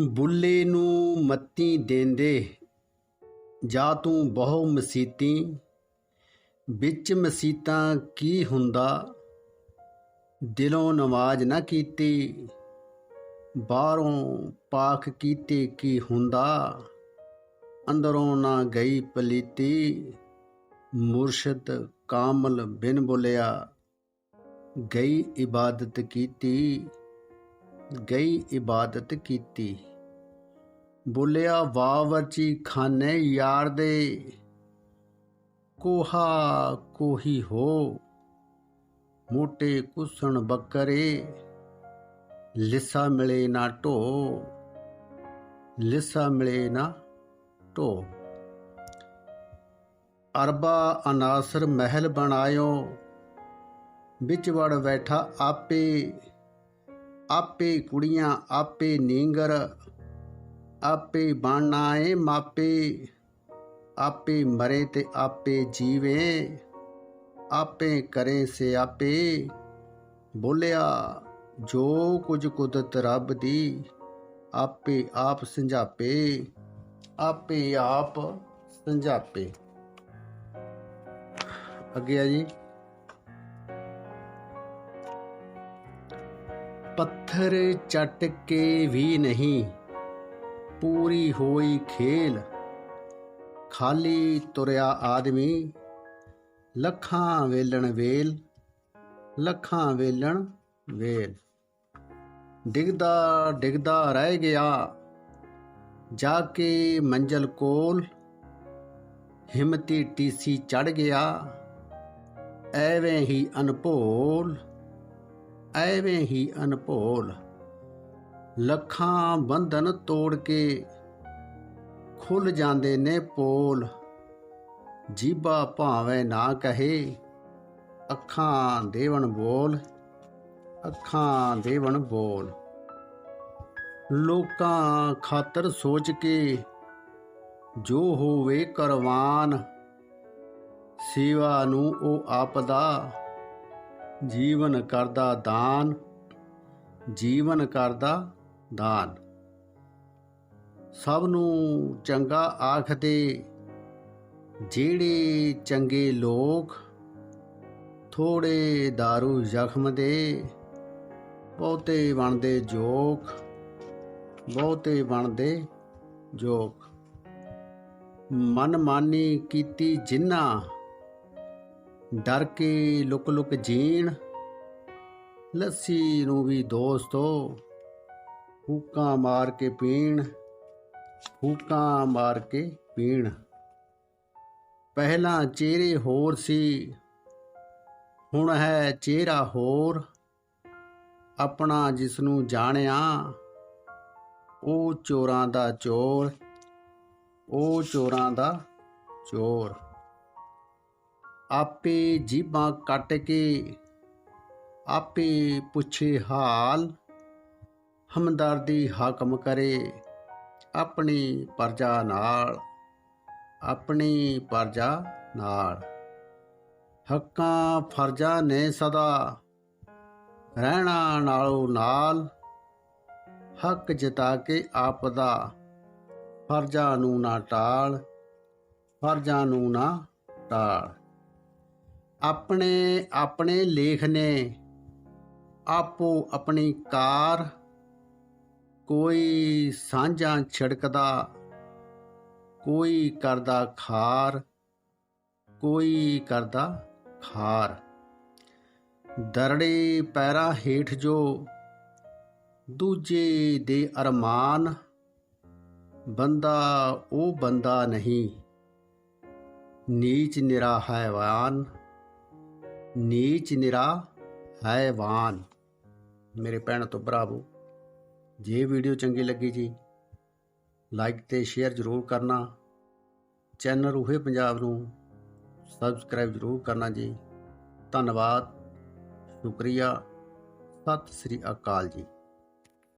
ਬੁੱਲੇ ਨੂੰ ਮੱਤੀ ਦੇਂਦੇ, ਜਾ ਤੂੰ ਬਹੁ ਮਸੀਤੀ, ਵਿੱਚ ਮਸੀਤਾਂ ਕੀ ਹੁੰਦਾ? ਦਿਲੋਂ ਨਵਾਜ਼ ਨਾ ਕੀਤੀ, ਬਾਹਰੋਂ ਪਾਕ ਕੀਤੇ ਕੀ ਹੁੰਦਾ? ਅੰਦਰੋਂ ਨਾ ਗਈ ਪਲੀਤੀ, ਮੁਰਸ਼ਦ ਕਾਮਲ ਬਿਨ ਬੋਲਿਆ, ਗਈ ਇਬਾਦਤ ਕੀਤੀ। ਗਈ ਇਬਾਦਤ ਕੀਤੀ। ਬੋਲਿਆ, ਵਾਹ ਖਾਨੇ ਯਾਰ ਦੇ, ਕੋਹਾ ਕੋਹੀ ਹੋ, ਮੋਟੇ ਕੁਸਣ ਬੱਕਰੇ, ਲਿਸਾ ਮਿਲੇ ਨਾ ਢੋ, ਲਿਸਾ ਮਿਲੇ ਨਾ ਢੋ। ਅਰਬਾ ਅਨਾਸਰ ਮਹਿਲ ਬਣਾਇਓ, ਵਿੱਚ ਵੜ ਬੈਠਾ ਆਪੇ ਆਪੇ ਕੁੜੀਆਂ, ਆਪੇ ਨੀਂਗਰ, ਆਪੇ ਬਾਣਾਏ ਮਾਪੇ, ਆਪੇ ਮਰੇ ਤੇ ਆਪੇ ਜੀਵੇ, ਆਪੇ ਕਰੇ ਸੇ ਆਪੇ, ਬੋਲਿਆ, ਜੋ ਕੁਝ ਕੁਦਰਤ ਰੱਬ ਦੀ, ਆਪੇ ਆਪ ਸੰਝਾਪੇ, ਆਪੇ ਆਪ ਸੰਝਾਪੇ। ਅੱਗੇ ਆ ਜੀ। ਪੱਥਰ ਚੱਟ ਕੇ ਵੀ ਨਹੀਂ। ਪੂਰੀ ਹੋਈ ਖੇਲ। ਖਾਲੀ ਤੁਰਿਆ ਆਦਮੀ। ਲੱਖਾਂ ਵੇਲਣ ਵੇਲ। ਲੱਖਾਂ ਵੇਲਣ ਵੇਲ। ਡਿਗਦਾ ਡਿਗਦਾ ਰਹਿ ਗਿਆ। ਜਾ ਕੇ ਮੰਜ਼ਲ ਕੋਲ। ਹਿੰਮਤੀ ਟੀਸੀ ਚੜ ਗਿਆ। ਐਵੇਂ ਹੀ ਅਨਭੋਲ। ਐਵੇਂ ਹੀ ਅਨਭੋਲ। ਲੱਖਾਂ ਬੰਧਨ ਤੋੜ ਕੇ ਖੁੱਲ ਜਾਂਦੇ ਨੇ ਪੋਲ। ਜੀਬਾ ਭਾਵੇਂ ਨਾ ਕਹੇ, ਅੱਖਾਂ ਦੇਵਣ ਬੋਲ, ਅੱਖਾਂ ਦੇਵਣ ਬੋਲ। ਲੋਕਾਂ ਖਾਤਰ ਸੋਚ ਕੇ ਜੋ ਹੋਵੇ ਕਰਵਾਨ, ਸੇਵਾ ਨੂੰ ਉਹ ਆਪਦਾ ਜੀਵਨ ਕਰਦਾ ਦਾਨ, ਜੀਵਨ ਕਰਦਾ ਦਾਨ। ਸਭ ਨੂੰ ਚੰਗਾ ਆਖਦੇ, ਜਿਹੜੇ ਚੰਗੇ ਲੋਕ ਥੋੜੇ दारू ਜ਼ਖਮ ਦੇ, ਬਹੁਤੇ ਬਣਦੇ ਜੋਕ, ਬਹੁਤੇ ਬਣਦੇ ਜੋਕ। ਮਨਮਾਨੀ ਕੀਤੀ ਜਿਨ੍ਹਾਂ ਡਰ ਕੇ ਲੁਕ ਲੁਕ ਜੀਣ, ਲੱਸੀ ਨੂੰ ਵੀ ਦੋਸਤੋ ਹੂਕਾਂ ਮਾਰ ਕੇ ਪੀਣ ਹੂਕਾਂ ਮਾਰ ਕੇ ਪੀਣ। ਪਹਿਲਾਂ ਚਿਹਰੇ ਹੋਰ ਸੀ, ਹੁਣ ਹੈ ਚਿਹਰਾ ਹੋਰ। ਆਪਣਾ ਜਿਸ ਨੂੰ ਜਾਣਿਆ, ਉਹ ਚੋਰਾਂ ਦਾ ਚੋਰ, ਉਹ ਚੋਰਾਂ ਦਾ ਚੋਰ। ਆਪੇ ਜੀਬਾਂ ਕੱਟ ਕੇ ਆਪੇ ਪੁੱਛੇ ਹਾਲ, ਹਮਦਰਦੀ ਹਾਕਮ ਕਰੇ ਆਪਣੀ ਪਰਜਾ ਨਾਲ, ਆਪਣੀ ਪਰਜਾ ਨਾਲ। ਹੱਕਾਂ ਫਰਜ਼ਾਂ ਨੇ ਸਦਾ ਰਹਿਣਾ ਨਾਲੋਂ ਨਾਲ, ਹੱਕ ਜਿਤਾ ਕੇ ਆਪ ਦਾ ਫਰਜ਼ਾਂ ਨੂੰ ਨਾ ਟਾਲ, ਫਰਜ਼ਾਂ ਨੂੰ ਨਾ ਟਾਲ। ਆਪਣੇ ਆਪਣੇ ਲੇਖ ਨੇ ਆਪੋ ਆਪਣੀ ਕਾਰ ਕੋਈ ਸਾਂਝਾਂ ਛਿੜਕਦਾ, ਕੋਈ ਕਰਦਾ ਖਾਰ, ਕੋਈ ਕਰਦਾ ਖਾਰ। ਦਰੜੇ ਪੈਰਾਂ ਹੇਠ ਜੋ ਦੂਜੇ ਦੇ ਅਰਮਾਨ, ਬੰਦਾ ਉਹ ਬੰਦਾ ਨਹੀਂ। ਨੀਚ ਨਿਰਾ ਹੈਵਾਨ ਨੀਚ ਨਿਰਾ ਹੈਵਾਨ। ਮੇਰੇ ਭੈਣ ਤੋਂ ਭਰਾਵੋ, ਜੇ ਵੀਡੀਓ ਚੰਗੀ ਲੱਗੀ ਜੀ, ਲਾਈਕ ਤੇ ਸ਼ੇਅਰ ਜ਼ਰੂਰ ਕਰਨਾ। ਚੈਨਲ ਰੂਹੇ ਪੰਜਾਬ ਨੂੰ ਸਬਸਕ੍ਰਾਈਬ ਜ਼ਰੂਰ ਕਰਨਾ ਜੀ। ਧੰਨਵਾਦ, ਸ਼ੁਕਰੀਆ। ਸਤਿ ਸ੍ਰੀ ਅਕਾਲ ਜੀ।